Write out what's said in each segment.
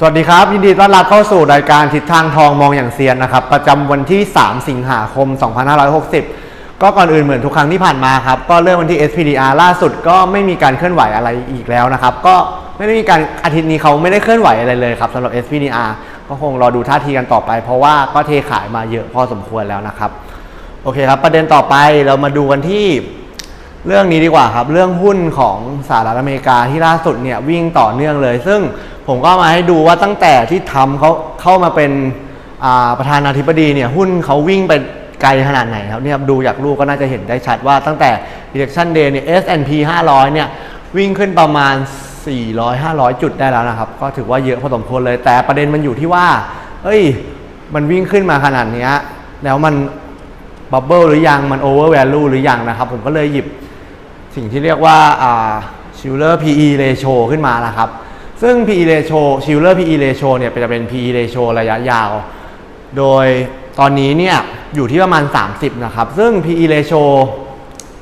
สวัสดีครับ ยินดีต้อนรับเข้าสู่รายการทิศทางทองมองอย่างเซียนนะครับ ประจำวันที่ 3 สิงหาคม 2560 ก็ก่อนอื่นเหมือนทุกครั้งที่ผ่านมาครับ ก็เริ่มวันที่ SPDR ล่าสุดก็ไม่มีการเคลื่อนไหวอะไรอีกแล้วนะครับ ก็ไม่ได้มีการอาทิตย์นี้เขาไม่ได้เคลื่อนไหวอะไรเลยครับสำหรับ SPDR ก็คงรอดูท่าทีกันต่อไป เพราะว่าก็เทขายมาเยอะพอสมควรแล้วนะครับโอเคครับ ประเด็นต่อไปเรามาดูกันที่เรื่องนี้ดีกว่าครับ เรื่องหุ้นของสหรัฐอเมริกาที่ล่าสุดเนี่ยวิ่งต่อเนื่องเลย ซึ่ง ผมก็มาให้ดูว่าตั้งแต่ที่ทำเขาเข้ามาเป็นประธานาธิบดีเนี่ยหุ้นเขาวิ่งไปไกลขนาดไหนครับเนี่ยดูจากรูปก็น่าจะเห็นได้ชัดว่าตั้งแต่ election day เนี่ย S&P 500 เนี่ยวิ่งขึ้นประมาณ 400 500 จุดได้แล้วนะครับ ก็ถือว่าเยอะพอสมควรเลย แต่ประเด็นมันอยู่ที่ว่า เอ้ย มันวิ่งขึ้นมาขนาดนี้แล้วมันบับเบิลหรือยังมันโอเวอร์แวลูหรือยังนะครับ ผมก็เลยหยิบสิ่งที่เรียกว่าชิลเลอร์ PE ratio ขึ้นมานะครับ ซึ่ง PE ratio ชิลเลอร์ PE ratio เนี่ยจะเป็น PE ratio ระยะยาว โดยตอนนี้เนี่ยอยู่ที่ประมาณ 30 นะครับ ซึ่ง PE ratio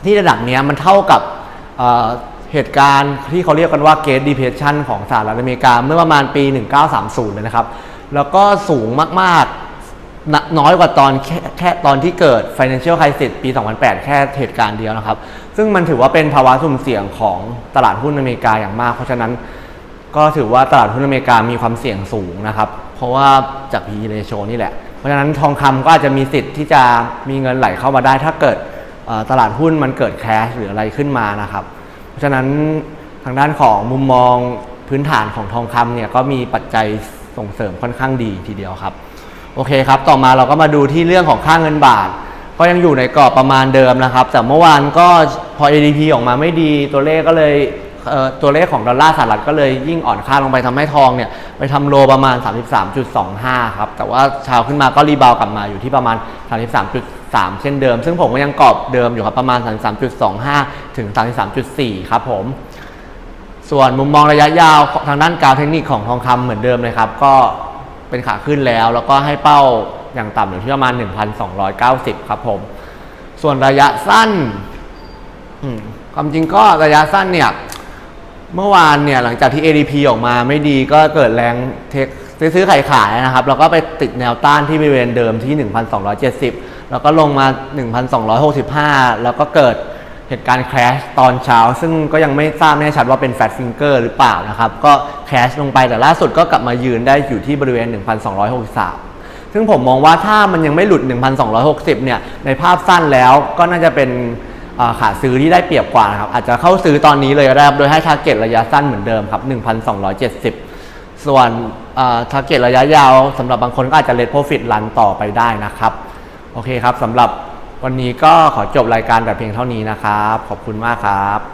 ที่ระดับเนี้ยมันเท่ากับเเหตุการณ์ที่เขาเรียกกันว่า Great Depression ของสหรัฐอเมริกาเมื่อประมาณปี 1930 เลยนะครับ แล้วก็สูงมากๆนน้อยกว่าตอนแค่แค่ตอนที่เกิด financial crisis ปี 2008 แค่เหตุการณ์เดียวนะครับ ซึ่งมันถือว่าเป็นภาวะสุ่มเสี่ยงของตลาดหุ้นอเมริกาอย่างมาก เพราะฉะนั้น ก็ถือว่าตลาดหุ้นอเมริกามีความเสี่ยงสูงนะครับ เพราะว่าจาก PE ratio นี่แหละ เพราะฉะนั้นทองคำก็อาจจะมีสิทธิ์ที่จะมีเงินไหลเข้ามาได้ ถ้าเกิดตลาดหุ้นมันเกิดแคชหรืออะไรขึ้นมานะครับ เพราะฉะนั้นทางด้านของมุมมองพื้นฐานของทองคำเนี่ยก็มีปัจจัยส่งเสริมค่อนข้างดีทีเดียวครับ โอเคครับ ต่อมาเราก็มาดูที่เรื่องของค่าเงินบาท ก็ยังอยู่ในกรอบประมาณเดิมนะครับ แต่เมื่อวานก็พอ ADP ออกมาไม่ดีตัวเลขก็เลย ตัวเลขของดอลลาร์สหรัฐก็เลยยิ่งอ่อนค่าลงไปทำให้ทองเนี่ยไปทำโลประมาณ 33.25 ครับ แต่ว่าเช้าขึ้นมาก็รีบาวกลับมาอยู่ที่ประมาณ 33.3 เช่นเดิม ซึ่งผมก็ยังกรอบเดิมอยู่ครับประมาณ 33.25 ถึง 33.4 ครับผมส่วนมุมมองระยะยาวทางด้านกราฟเทคนิคของทองคำเหมือนเดิมเลยครับ ก็เป็นขาขึ้นแล้ว แล้วก็ให้เป้าอย่างต่ำอยู่ที่ประมาณ 1,290 ครับผม ส่วนระยะสั้นความจริงก็ระยะสั้นเนี่ย เมื่อวานเนี่ยหลังจากที่ ADP ออกมาไม่ดีก็เกิดแรงเทคซื้อขายขายนะครับแล้วก็ไปติดแนวต้านที่บริเวณเดิมที่ 1,270 แล้วก็ลงมา 1,265 แล้วก็เกิดเหตุการณ์แครชตอนเช้า ซึ่งก็ยังไม่ทราบแน่ชัดว่าเป็นแฟตฟิงเกอร์หรือเปล่านะครับ ก็แครชลงไปแต่ล่าสุดก็กลับมายืนได้อยู่ที่บริเวณ 1,263 ซึ่งผมมองว่าถ้ามันยังไม่หลุด 1,260 เนี่ยในภาพสั้นแล้วก็น่าจะเป็น ขาซื้อที่ได้เปรียบกว่านะครับอาจจะเข้าซื้อตอนนี้เลยก็ได้ครับโดยให้ทาร์เก็ตระยะสั้นเหมือนเดิมครับ 1,270 ส่วนทาร์เก็ตระยะยาวสำหรับบางคนก็อาจจะเลทโปรฟิตรันต่อไปได้นะครับ โอเคครับสำหรับวันนี้ก็ขอจบรายการแต่เพียงเท่านี้นะครับ ขอบคุณมากครับ